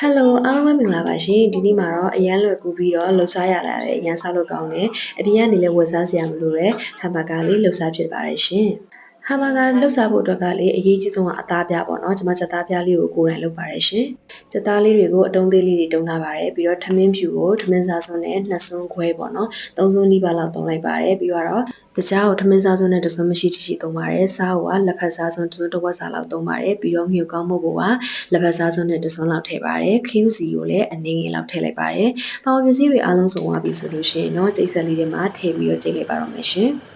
Hello အားလုံးပဲမင်္ဂလာပါရှင်ဒီနေ့မှာတော့အရန်လွယ်ကူပြီးတော့လှူစားရလာတဲ့အရန်စားလို့ကောင်းတယ်အပြင်ကနေလည်းဝယ်စားစရာမလိုတဲ့ဟမ်ဘာဂါလေးလှူစားဖြစ်ပါတယ်ရှင် ဟမ်ဘာဂါလှူစားဖို့အတွက်ကလေအရေးကြီးဆုံးကအသားပြပေါ့နော်ကျွန်မစက်သားပြလေးကိုကိုယ်တိုင်လုပ်ပါတယ်ရှင်စက်သားလေးတွေကိုအတုံးသေးလေးတွေတုံးထားပါတယ်ပြီးတော့ထမင်းဖြူကိုထမင်းစားစွန်းနဲ့နှစ်စွန်းခွဲပေါ့နော်သုံးစွန်းနီးပါးလောက်တုံးလိုက်ပါတယ်ပြီးတော့တကြားကိုထမင်းစားစွန်းနဲ့တစ်စွန်းမရှိတိရှိတုံးပါတယ်စားကိုကလက်ဖက်စားစွန်းတစ်စွန်းတစ်ဝက်စားလောက်တုံးပါတယ်ပြီးတော့ငှက်ကောင်းမှုကိုကလက်ဖက်စားစွန်းနဲ့တစ်စွန်းလောက်ထည့်ပါတယ်။ QC ကိုလည်းအနည်းငယ်လောက်ထည့်လိုက်ပါတယ်။ပေါင်ပစ္စည်းတွေအားလုံးစုံသွားပြီဆိုလို့ရှိရင်တော့ကျိတ်ဆက်လေးတွေမှာထည့်ပြီးတော့ကျိတ်လိုက်ပါတော့မယ်ရှင်။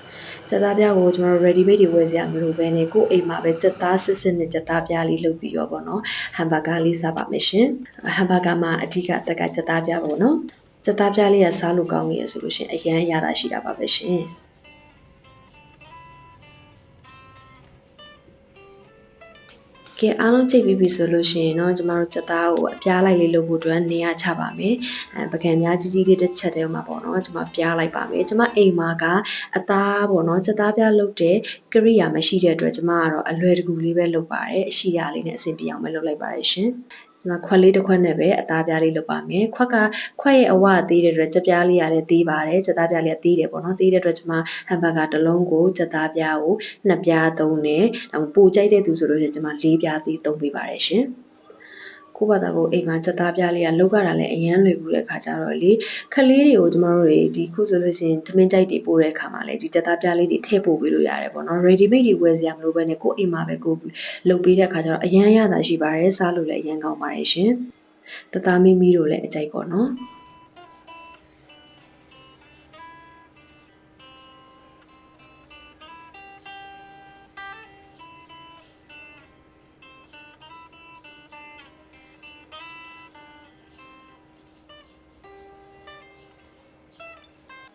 စက်သားပြားကိုကျွန်တော်တို့ ready made တွေဝယ်စရာမလိုဘဲနဲ့ကိုယ်အိမ်မှာပဲစက်သားစစ်စစ်နဲ့စက်သားပြားလေးလုပ်ပြီးတော့ပေါ့နော်။ဟမ်ဘာဂါလေးစားပါမယ်ရှင်။ဟမ်ဘာဂါမှာအဓိကအသက်ကစက်သားပြားပေါ့နော်။စက်သားပြားလေးကစားလို့ကောင်းနေရဆိုလို့ရှိရင်အရန်ရတာရှိတာပါပဲရှင်။ ကဲအားလုံးချိန်ပြီးပြီဆိုလို့ရှိရင်တော့ကျမတို့စက်သားကိုအပြားလိုက်လေးလုပ်ဖို့အတွက်နေရာချပါမယ်အဲပကံများကြီးကြီးလေးတစ်ချက်တည်းမှာပေါ့နော်ကျမပြားလိုက်ပါမယ်ကျမအိမ်မှာကအသားပေါ့နော်စက်သားပြားလုပ်တဲ့ကရိယာမရှိတဲ့အတွက်ကျမကတော့အလွယ်တကူလေးပဲလုပ်ပါတယ်အရှိရလေးနဲ့အဆင်ပြေအောင်ပဲလုပ်လိုက်ပါတယ်ရှင် ကျွန်မခွက်လေးတစ်ခွက်နဲ့ပဲအသားပြားလေးလုပ်ပါမယ်ခွက်ကခွက်ရဲ့အဝသေးတဲ့အတွက်ကြက်ပြားလေးကလည်းသေးပါတယ်ကြက်သားပြားလေးကသေးတယ်ပေါ့နော်သေးတဲ့အတွက်ကျွန်မဟမ်ဘာဂါတစ်လုံးကိုကြက်သားပြားကိုနှစ်ပြားသုံးတယ်ဒါပူကြိုက်တဲ့သူဆိုလို့ရှိရင်ကျွန်မလေးပြားသေးသုံးပေးပါတယ်ရှင် ကိုယ့်ဘာသာကိုအိမ်မှာစက်သားပြားလေးကလောက်ရတာလည်းအရန်လွယ်ကူတဲ့ခါကျတော့လေခလေးတွေကိုကျမတို့တွေဒီခုဆိုလို့ရှိရင်သမင်းကြိုက်တွေပို့တဲ့ခါမှာလေဒီစက်သားပြားလေးတွေထည့်ပို့ပေးလို့ရတယ်ပေါ့နော် ready made တွေဝယ်စရာမလိုဘဲနဲ့ကိုယ့်အိမ်မှာပဲကိုယ်လုပ်ပေးတဲ့ခါကျတော့အရန်ရတာရှိပါတယ်စားလို့လည်းအရန်ကောင်းပါတယ်ရှင်တသားမီမီတို့လည်းအကြိုက်ပေါ့နော်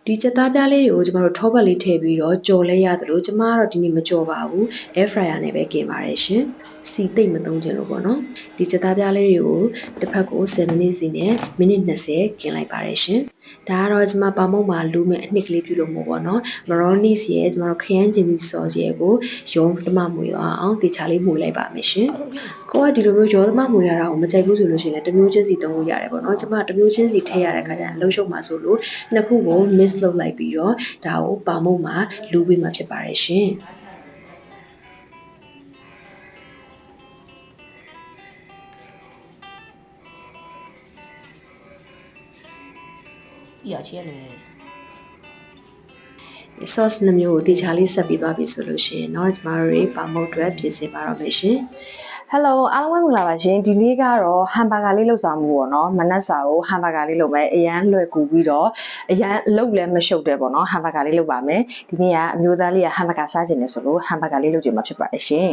ဒီချက်သားပြားလေးတွေကိုကျမတို့ထောပတ်လေးထည့်ပြီးတော့ကြော်လဲရတယ်လို့ကျမကတော့ဒီနေ့မကြော်ပါဘူး air fryer နဲ့ပဲกินပါတယ်ရှင်စီသိမ့်မသုံးချင်လို့ပေါ့နော်ဒီချက်သားပြားလေးတွေကိုတစ်ဖက်ကို7မိနစ်စီနဲ့မိနစ်20กินလိုက်ပါတယ်ရှင်ဒါကတော့ကျမပေါမုံမှာလူမဲ့အနှစ်ကလေးပြုလို့မို့ပေါ့နော်မရောနီစ်ရဲ့ကျမတို့ခရမ်းကျင်ဒီဆော့စ်ရဲ့ကိုရုံးသမမွေအောင်တေချာလေးမှုလိုက်ပါမယ်ရှင်ကိုကဒီလိုမျိုးရောသမမွေရတာကိုမကြိုက်ဘူးဆိုလို့ရှိရင်လည်းတစ်မျိုးချင်းစီသုံးလို့ရတယ်ပေါ့နော်ကျမတစ်မျိုးချင်းစီထည့်ရတဲ့ခါကျရင်လှုပ်ရှုပ်မှာဆိုလို့နှစ်ခုကို mix mix လုပ်လိုက်ပြီးတော့ဒါကိုပါမုတ်မှာလူပေးမှာဖြစ်ပါတယ်ရှင်ပြချင်တယ် sauce နှမျိုးကိုတေချာလေးဆက်ပြီးသွားပြီဆိုလို့ရှိရင်တော့ကျမတို့ရေပါမုတ်အတွက်ပြင်ဆင်ပါတော့မယ်ရှင်။ ဟယ်လိုအားလုံးပဲမင်္ဂလာပါရှင်ဒီနေ့ကတော့ဟမ်ဘာဂါလေးလုပ်ဆောင်မှုပေါ့နော်မနက်စာကိုဟမ်ဘာဂါလေးလုပ်မယ်အရန်လွယ်ကူပြီးတော့အရန်လုပ်လည်းမရှုပ်တယ်ပေါ့နော်ဟမ်ဘာဂါလေးလုပ်ပါမယ်ဒီနေ့ကအမျိုးသားလေးကဟမ်ဘာဂါစားခြင်းနဲ့ဆိုလို့ဟမ်ဘာဂါလေးလုပ်ကြမှာဖြစ်ပါတယ်ရှင်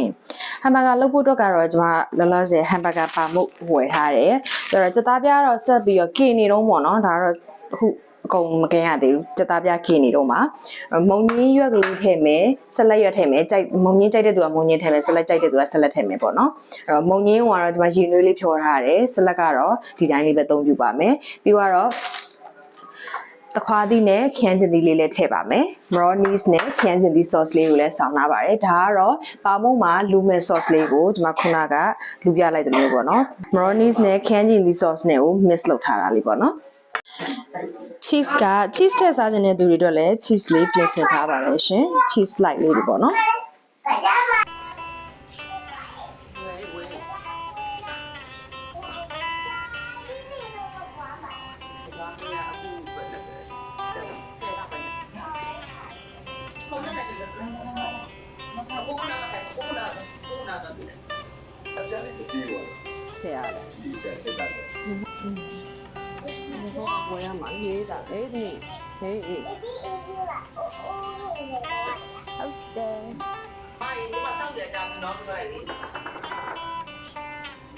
ဟမ်ဘာဂါလုပ်ဖို့အတွက်ကတော့ကျွန်မလောလောဆယ်ဟမ်ဘာဂါပါမှုဝယ်ထားတယ်ဆိုတော့စက်သားပြားတော့ဆက်ပြီးတော့ကင်နေတော့ပေါ့နော်ဒါကတော့အခုအ ကုန်မကင်ရသေးဘူးစက်သားပြားကင်နေတော့မှာမုံညင်းရွက်ကလေးထည့်မယ်ဆက်လက်ရွက်ထည့်မယ်ကြိုက်မုံညင်းကြိုက်တဲ့သူကမုံညင်းထည့်မယ်ဆက်လက်ကြိုက်တဲ့သူကဆက်လက်ထည့်မယ်ပေါ့နော်အဲ့တော့မုံငင်းကတော့ဒီမှာရေနွေးလေးဖြောထားရတယ်ဆလက်ကတော့ဒီတိုင်းလေးပဲအသုံးပြုပါမယ်ပြီးတော့တခွားသီးနဲ့ခရမ်းကျင်သီးလေးလည်းထည့်ပါမယ်။ Mayonnaise နဲ့ခရမ်းကျင်သီး sauce လေးကိုလည်းဆောင်းထားပါတယ်။ဒါကတော့ပါမုံမှာလူမဲ့ sauce လေးကိုဒီမှာခုနကလူပြလိုက်တယ်လို့ပေါ့နော်။ Mayonnaise နဲ့ခရမ်းကျင်သီး sauce နဲ့ကို mix လုပ်ထားတာလေးပေါ့နော်။ cheese က cheese ထည့်စားခြင်းတဲ့သူတွေအတွက်လည်း cheese လေးပြင်ဆင်ထားပါမယ်ရှင်။ cheese slice လေးတွေပေါ့နော်။ထည့်ရတယ်။ဒီကဝယ်ရမှာရေးတာလေဒီဟေးအေးဟုတ်တ không học quen mà anh nghĩ là biết nhỉ thế gì ok mày nhưng mà chồng nó rồi đi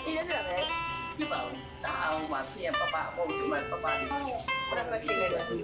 đi đến đấy chứ bảo tao mà khi em papa bông thì mà papa đi mà đang khi này là gì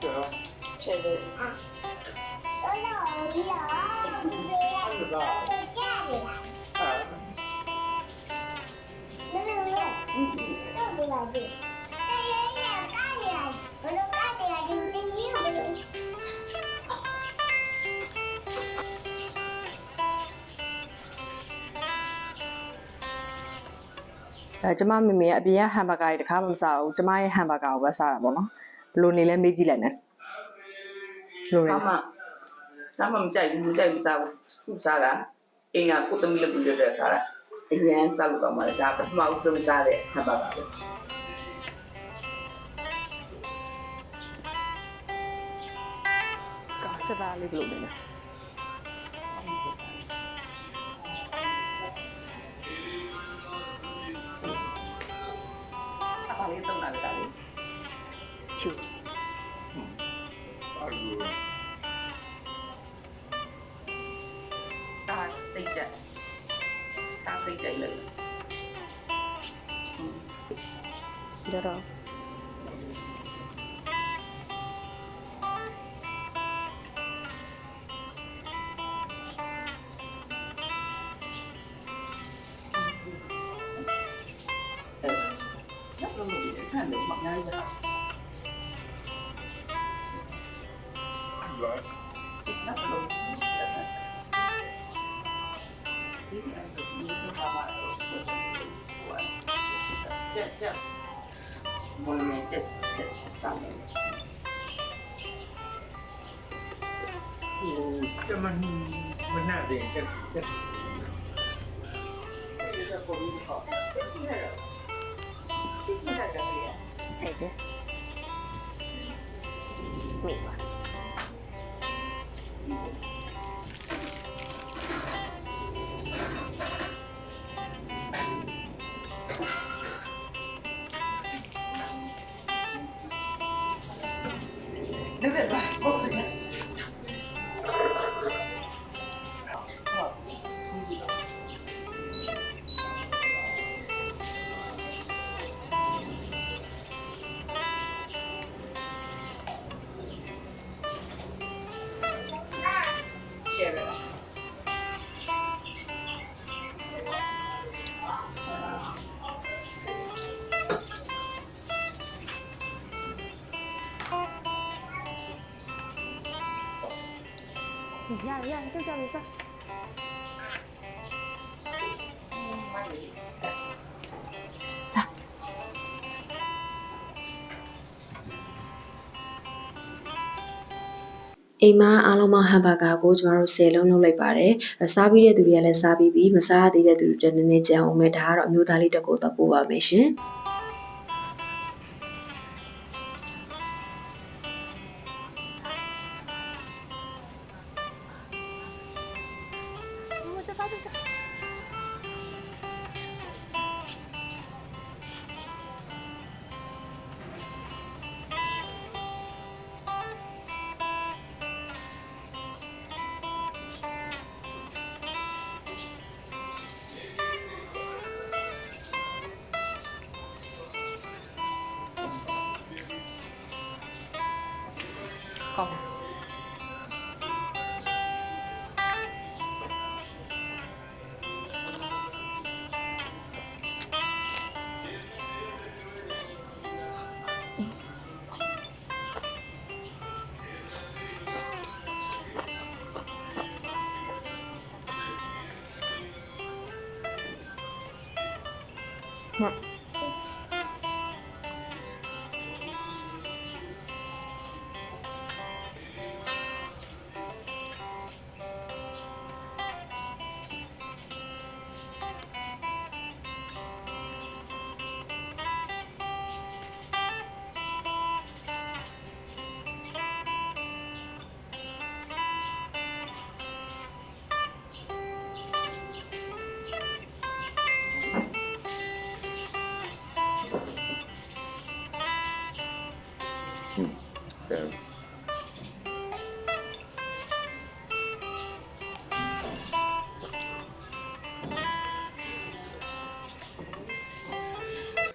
เฉลยအဲကျမမေမေအပြင်ကဟမ်ဘာဂါတွေတခါမမစားဘူးကျမရဲ့ဟမ်ဘာဂါကိုပဲစားတာပေါ့နော် ဘယ်လိုနေလဲမေးကြည့်လိုက်မယ်ဘယ်လိုလဲဘာမှဘာမှမကြိုက်ဘူးမကြိုက်ဘူးစားဘူးခုစားတာအင်းကကိုသမီးလည်းဘူးလည်းစားတာအရင်စားလို့တော့မှလည်းဒါပထမဦးဆုံးစားတဲ့ဟာပါပါပဲကာချက်သားလေးဘယ်လိုနေလဲအပါလေးတော့လာတာ လေချူဒါစိတ်ကြဒါစိတ်ကြလေကြတော့အဲ့ เจ็ดเจ็ดบนนี้เจ็ดเจ็ดเจ็ดสามเมตรจะมันมันน่าเด่นกันกันใช่ไหมมีวะ 没事儿我 ရရရကြောက်ကြလို့စားအိမ်မအားလုံးမဟမ်ဘာဂါကိုကျမတို့10လုံးလုပ်လိုက်ပါတယ်။စားပြီးတဲ့သူတွေကလည်းစားပြီးပြီမစားရသေးတဲ့သူတွေလည်းနည်းနည်းကြံအောင်မယ်ဒါကတော့အမျိုးသားလေးတစ်ကိုတော့ပို့ပါမယ်ရှင်။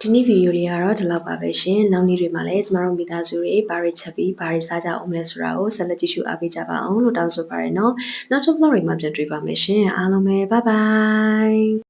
ဒီနေ့ဗီဒီယိုလေးကတော့ဒီလောက်ပါပဲရှင်နောက်နေ့တွေမှာလည်းကျမတို့မိသားစုတွေဘာတွေချက်ပြီးဘာတွေစားကြအောင်လဲဆိုတာကိုဆက်လက်ကြည့်ရှုအားပေးကြပါအောင်လို့တောင်းဆိုပါရနော်နောက်တစ် vlog တွေမှာပြန်တွေ့ပါမယ်ရှင်အားလုံးပဲ bye bye